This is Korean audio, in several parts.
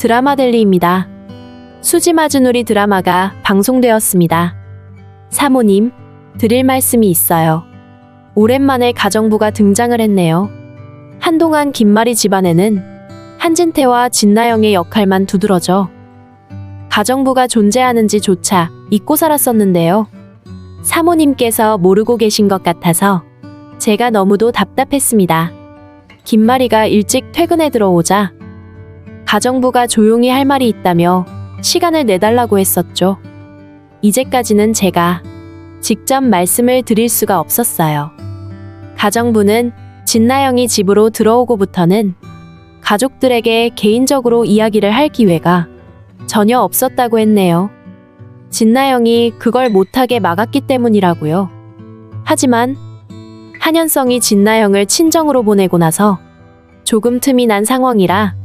드라마 델리입니다. 수지 마주누리 드라마가 방송되었습니다. 사모님, 드릴 말씀이 있어요. 오랜만에 가정부가 등장을 했네요. 한동안 김마리 집안에는 한진태와 진나영의 역할만 두드러져 가정부가 존재하는지조차 잊고 살았었는데요. 사모님께서 모르고 계신 것 같아서 제가 너무도 답답했습니다. 김마리가 일찍 퇴근해 들어오자 가정부가 조용히 할 말이 있다며 시간을 내달라고 했었죠. 이제까지는 제가 직접 말씀을 드릴 수가 없었어요. 가정부는 진나영이 집으로 들어오고부터는 가족들에게 개인적으로 이야기를 할 기회가 전혀 없었다고 했네요. 진나영이 그걸 못하게 막았기 때문이라고요. 하지만 한현성이 진나영을 친정으로 보내고 나서 조금 틈이 난 상황이라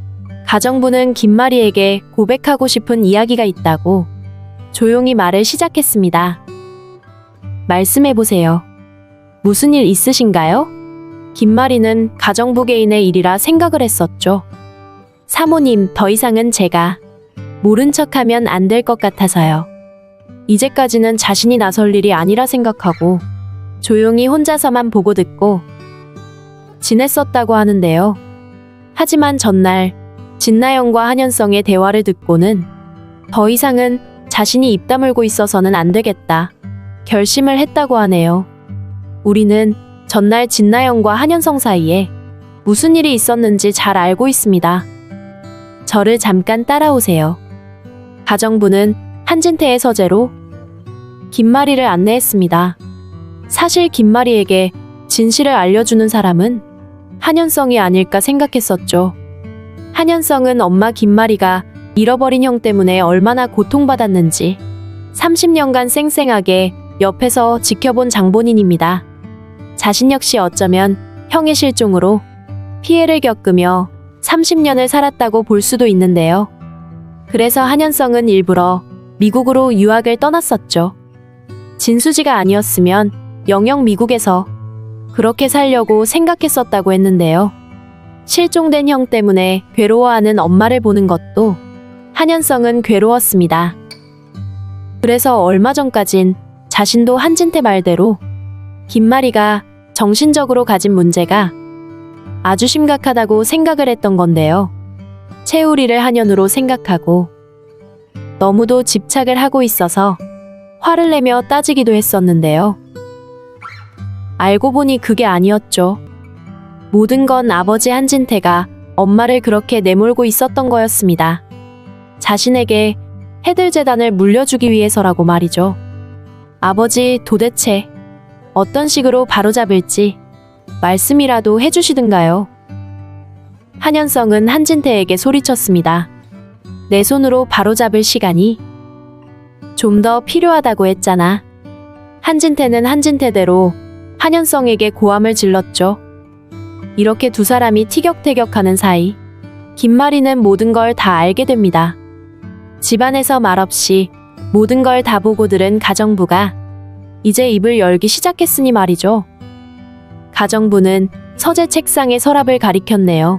가정부는 김마리에게 고백하고 싶은 이야기가 있다고 조용히 말을 시작했습니다. 말씀해 보세요. 무슨 일 있으신가요? 김마리는 가정부 개인의 일이라 생각을 했었죠. 사모님, 더 이상은 제가 모른 척하면 안 될 것 같아서요. 이제까지는 자신이 나설 일이 아니라 생각하고 조용히 혼자서만 보고 듣고 지냈었다고 하는데요. 하지만 전날 진나영과 한현성의 대화를 듣고는 더 이상은 자신이 입 다물고 있어서는 안 되겠다. 결심을 했다고 하네요. 우리는 전날 진나영과 한현성 사이에 무슨 일이 있었는지 잘 알고 있습니다. 저를 잠깐 따라오세요. 가정부는 한진태의 서재로 김마리를 안내했습니다. 사실 김마리에게 진실을 알려주는 사람은 한현성이 아닐까 생각했었죠. 한현성은 엄마 김마리가 잃어버린 형 때문에 얼마나 고통받았는지 30년간 쌩쌩하게 옆에서 지켜본 장본인입니다. 자신 역시 어쩌면 형의 실종으로 피해를 겪으며 30년을 살았다고 볼 수도 있는데요. 그래서 한현성은 일부러 미국으로 유학을 떠났었죠. 진수지가 아니었으면 영영 미국에서 그렇게 살려고 생각했었다고 했는데요. 실종된 형 때문에 괴로워하는 엄마를 보는 것도 한현성은 괴로웠습니다. 그래서 얼마 전까진 자신도 한진태 말대로 김마리가 정신적으로 가진 문제가 아주 심각하다고 생각을 했던 건데요. 채우리를 한연으로 생각하고 너무도 집착을 하고 있어서 화를 내며 따지기도 했었는데요. 알고 보니 그게 아니었죠. 모든 건 아버지 한진태가 엄마를 그렇게 내몰고 있었던 거였습니다. 자신에게 해들 재단을 물려주기 위해서라고 말이죠. 아버지 도대체 어떤 식으로 바로잡을지 말씀이라도 해주시든가요. 한현성은 한진태에게 소리쳤습니다. 내 손으로 바로잡을 시간이 좀 더 필요하다고 했잖아. 한진태는 한진태대로 한현성에게 고함을 질렀죠. 이렇게 두 사람이 티격태격하는 사이 김마리는 모든 걸 다 알게 됩니다. 집안에서 말없이 모든 걸 다 보고 들은 가정부가 이제 입을 열기 시작했으니 말이죠. 가정부는 서재 책상에 서랍을 가리켰네요.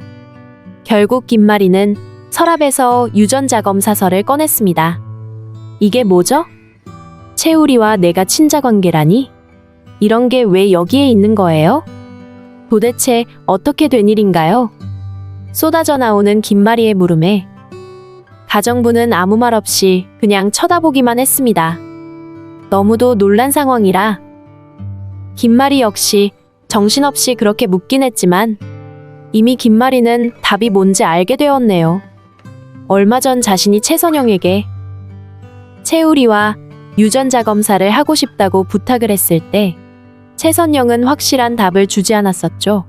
결국 김마리는 서랍에서 유전자 검사서를 꺼냈습니다. 이게 뭐죠? 채우리와 내가 친자 관계라니? 이런 게 왜 여기에 있는 거예요? 도대체 어떻게 된 일인가요? 쏟아져 나오는 김마리의 물음에 가정부는 아무 말 없이 그냥 쳐다보기만 했습니다. 너무도 놀란 상황이라 김마리 역시 정신없이 그렇게 묻긴 했지만 이미 김마리는 답이 뭔지 알게 되었네요. 얼마 전 자신이 최선영에게 채우리와 유전자 검사를 하고 싶다고 부탁을 했을 때 최선영은 확실한 답을 주지 않았었죠.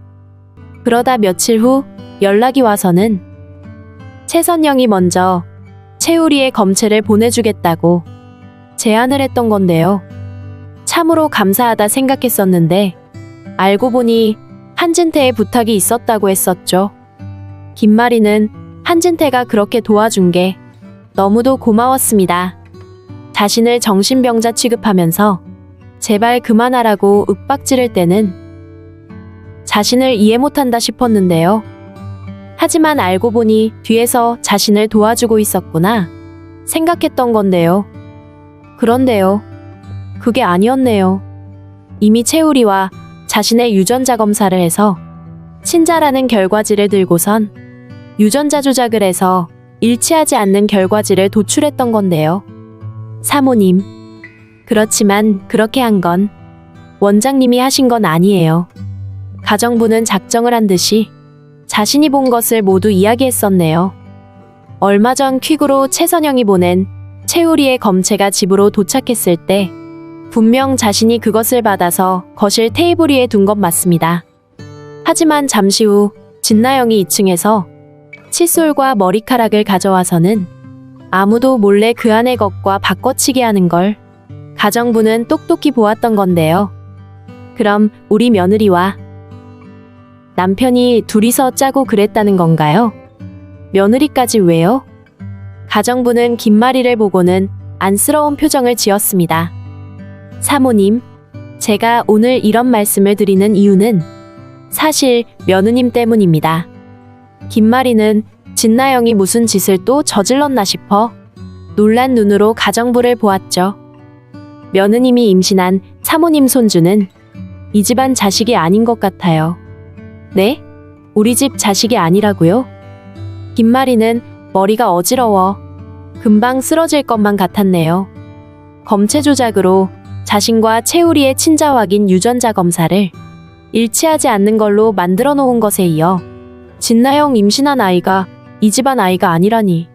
그러다 며칠 후 연락이 와서는 최선영이 먼저 채우리의 검체를 보내주겠다고 제안을 했던 건데요. 참으로 감사하다 생각했었는데 알고 보니 한진태의 부탁이 있었다고 했었죠. 김마리는 한진태가 그렇게 도와준 게 너무도 고마웠습니다. 자신을 정신병자 취급하면서 제발 그만하라고 윽박 지를 때는 자신을 이해 못한다 싶었는데요. 하지만 알고 보니 뒤에서 자신을 도와주고 있었구나 생각했던 건데요. 그런데요. 그게 아니었네요. 이미 채우리와 자신의 유전자 검사를 해서 친자라는 결과지를 들고선 유전자 조작을 해서 일치하지 않는 결과지를 도출했던 건데요. 사모님. 그렇지만 그렇게 한 건 원장님이 하신 건 아니에요. 가정부는 작정을 한 듯이 자신이 본 것을 모두 이야기했었네요. 얼마 전 퀵으로 최선영이 보낸 채우리의 검체가 집으로 도착했을 때 분명 자신이 그것을 받아서 거실 테이블 위에 둔 것 맞습니다. 하지만 잠시 후 진나영이 2층에서 칫솔과 머리카락을 가져와서는 아무도 몰래 그 안의 것과 바꿔치기 하는 걸 가정부는 똑똑히 보았던 건데요. 그럼 우리 며느리와 남편이 둘이서 짜고 그랬다는 건가요? 며느리까지 왜요? 가정부는 김마리를 보고는 안쓰러운 표정을 지었습니다. 사모님, 제가 오늘 이런 말씀을 드리는 이유는 사실 며느님 때문입니다. 김마리는 진나영이 무슨 짓을 또 저질렀나 싶어 놀란 눈으로 가정부를 보았죠. 며느님이 임신한 사모님 손주는 이 집안 자식이 아닌 것 같아요. 네? 우리 집 자식이 아니라고요? 김마리는 머리가 어지러워 금방 쓰러질 것만 같았네요. 검체 조작으로 자신과 채우리의 친자 확인 유전자 검사를 일치하지 않는 걸로 만들어 놓은 것에 이어 진나영 임신한 아이가 이 집안 아이가 아니라니.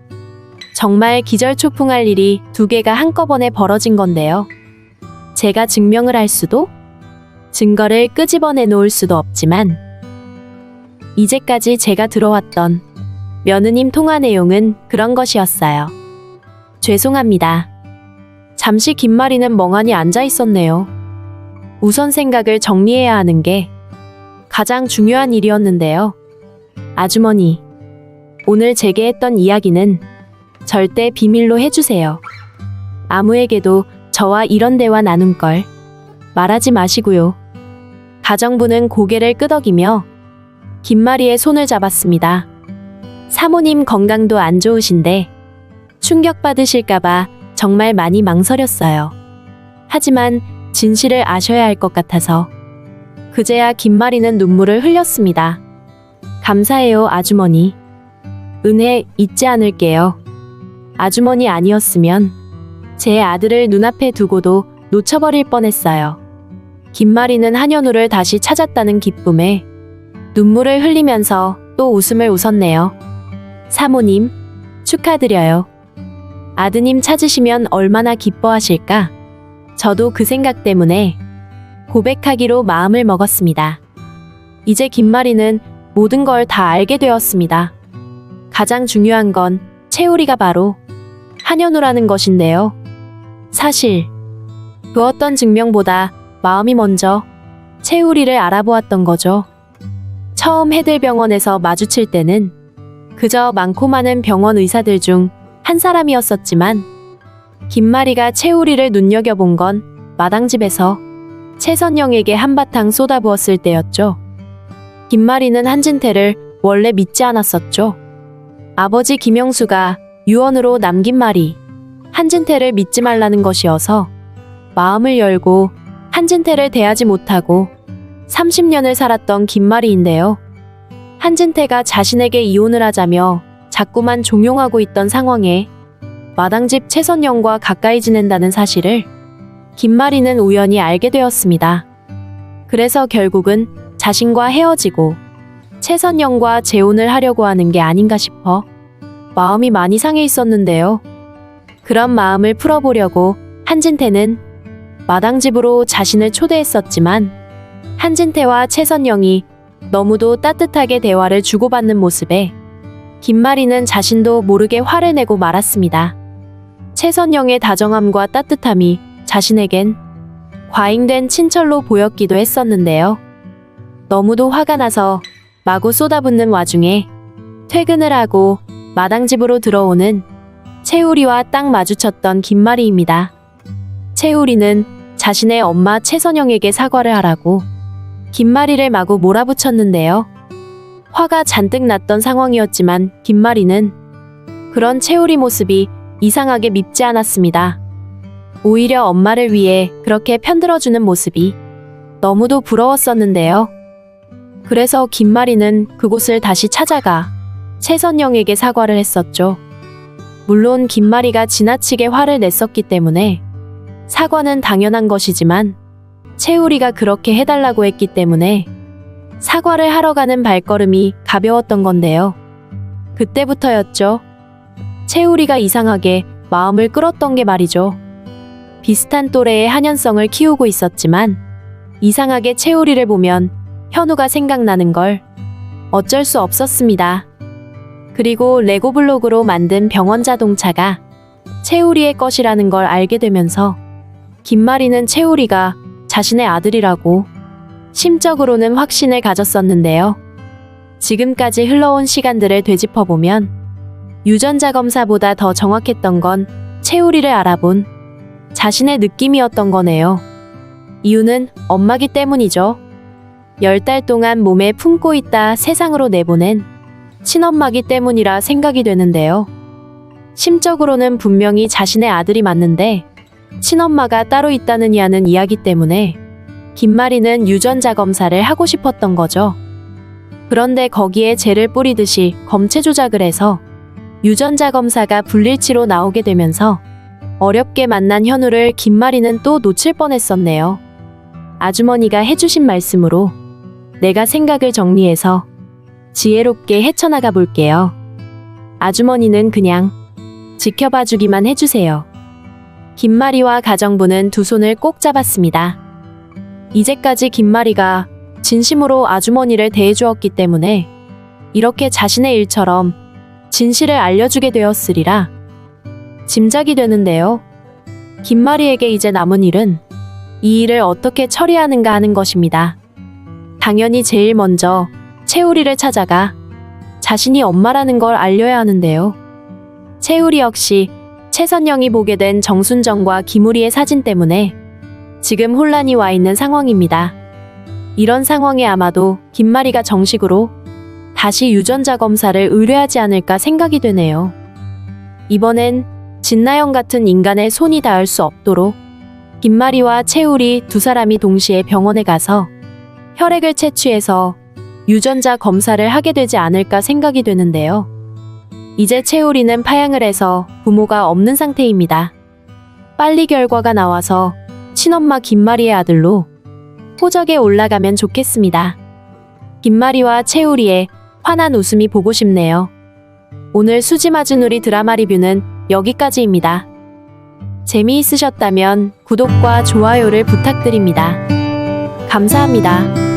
정말 기절초풍할 일이 두 개가 한꺼번에 벌어진 건데요. 제가 증명을 할 수도, 증거를 끄집어내 놓을 수도 없지만, 이제까지 제가 들어왔던 며느님 통화 내용은 그런 것이었어요. 죄송합니다. 잠시 김마리는 멍하니 앉아 있었네요. 우선 생각을 정리해야 하는 게 가장 중요한 일이었는데요. 아주머니, 오늘 제게 했던 이야기는 절대 비밀로 해주세요. 아무에게도 저와 이런 대화 나눈 걸 말하지 마시고요. 가정부는 고개를 끄덕이며 김마리의 손을 잡았습니다. 사모님 건강도 안 좋으신데 충격받으실까봐 정말 많이 망설였어요. 하지만 진실을 아셔야 할 것 같아서 그제야 김마리는 눈물을 흘렸습니다. 감사해요, 아주머니. 은혜 잊지 않을게요. 아주머니 아니었으면 제 아들을 눈앞에 두고도 놓쳐버릴 뻔했어요. 김마리는 한현우를 다시 찾았다는 기쁨에 눈물을 흘리면서 또 웃음을 웃었네요. 사모님, 축하드려요. 아드님 찾으시면 얼마나 기뻐하실까? 저도 그 생각 때문에 고백하기로 마음을 먹었습니다. 이제 김마리는 모든 걸 다 알게 되었습니다. 가장 중요한 건 채우리가 바로 한현우라는 것인데요. 사실 그 어떤 증명보다 마음이 먼저 채우리를 알아보았던 거죠. 처음 해들병원에서 마주칠 때는 그저 많고 많은 병원 의사들 중 한 사람이었었지만 김마리가 채우리를 눈여겨본 건 마당집에서 최선영에게 한바탕 쏟아부었을 때였죠. 김마리는 한진태를 원래 믿지 않았었죠. 아버지 김영수가 유언으로 남긴 말이 한진태를 믿지 말라는 것이어서 마음을 열고 한진태를 대하지 못하고 30년을 살았던 김마리인데요. 한진태가 자신에게 이혼을 하자며 자꾸만 종용하고 있던 상황에 마당집 최선영과 가까이 지낸다는 사실을 김마리는 우연히 알게 되었습니다. 그래서 결국은 자신과 헤어지고 최선영과 재혼을 하려고 하는 게 아닌가 싶어 마음이 많이 상해 있었는데요. 그런 마음을 풀어보려고 한진태는 마당집으로 자신을 초대했었지만 한진태와 최선영이 너무도 따뜻하게 대화를 주고받는 모습에 김마리는 자신도 모르게 화를 내고 말았습니다. 최선영의 다정함과 따뜻함이 자신에겐 과잉된 친철로 보였기도 했었는데요. 너무도 화가 나서 마구 쏟아붓는 와중에 퇴근을 하고 마당집으로 들어오는 채우리와 딱 마주쳤던 김마리입니다. 채우리는 자신의 엄마 최선영에게 사과를 하라고 김마리를 마구 몰아붙였는데요. 화가 잔뜩 났던 상황이었지만 김마리는 그런 채우리 모습이 이상하게 밉지 않았습니다. 오히려 엄마를 위해 그렇게 편들어주는 모습이 너무도 부러웠었는데요. 그래서 김마리는 그곳을 다시 찾아가 최선영에게 사과를 했었죠. 물론 김마리가 지나치게 화를 냈었기 때문에 사과는 당연한 것이지만 채우리가 그렇게 해달라고 했기 때문에 사과를 하러 가는 발걸음이 가벼웠던 건데요. 그때부터였죠. 채우리가 이상하게 마음을 끌었던 게 말이죠. 비슷한 또래의 한연성을 키우고 있었지만 이상하게 채우리를 보면 현우가 생각나는 걸 어쩔 수 없었습니다. 그리고 레고블록으로 만든 병원 자동차가 채우리의 것이라는 걸 알게 되면서 김마리는 채우리가 자신의 아들이라고 심적으로는 확신을 가졌었는데요. 지금까지 흘러온 시간들을 되짚어보면 유전자 검사보다 더 정확했던 건 채우리를 알아본 자신의 느낌이었던 거네요. 이유는 엄마기 때문이죠. 열 달 동안 몸에 품고 있다 세상으로 내보낸 친엄마기 때문이라 생각이 되는데요. 심적으로는 분명히 자신의 아들이 맞는데 친엄마가 따로 있다는 이하는 이야기 때문에 김마리는 유전자 검사를 하고 싶었던 거죠. 그런데 거기에 죄를 뿌리듯이 검체 조작을 해서 유전자 검사가 불일치로 나오게 되면서 어렵게 만난 현우를 김마리는 또 놓칠 뻔했었네요. 아주머니가 해주신 말씀으로 내가 생각을 정리해서 지혜롭게 헤쳐나가 볼게요. 아주머니는 그냥 지켜봐 주기만 해주세요. 김마리와 가정부는 두 손을 꼭 잡았습니다. 이제까지 김마리가 진심으로 아주머니를 대해주었기 때문에 이렇게 자신의 일처럼 진실을 알려주게 되었으리라 짐작이 되는데요. 김마리에게 이제 남은 일은 이 일을 어떻게 처리하는가 하는 것입니다. 당연히 제일 먼저 채우리를 찾아가 자신이 엄마라는 걸 알려야 하는데요. 채우리 역시 최선영이 보게 된 정순정과 김우리의 사진 때문에 지금 혼란이 와 있는 상황입니다. 이런 상황에 아마도 김마리가 정식으로 다시 유전자 검사를 의뢰하지 않을까 생각이 되네요. 이번엔 진나영 같은 인간의 손이 닿을 수 없도록 김마리와 채우리 두 사람이 동시에 병원에 가서 혈액을 채취해서 유전자 검사를 하게 되지 않을까 생각이 되는데요. 이제 채우리는 파양을 해서 부모가 없는 상태입니다. 빨리 결과가 나와서 친엄마 김마리의 아들로 호적에 올라가면 좋겠습니다. 김마리와 채우리의 환한 웃음이 보고 싶네요. 오늘 수지 맞은 우리 드라마 리뷰는 여기까지입니다. 재미있으셨다면 구독과 좋아요를 부탁드립니다. 감사합니다.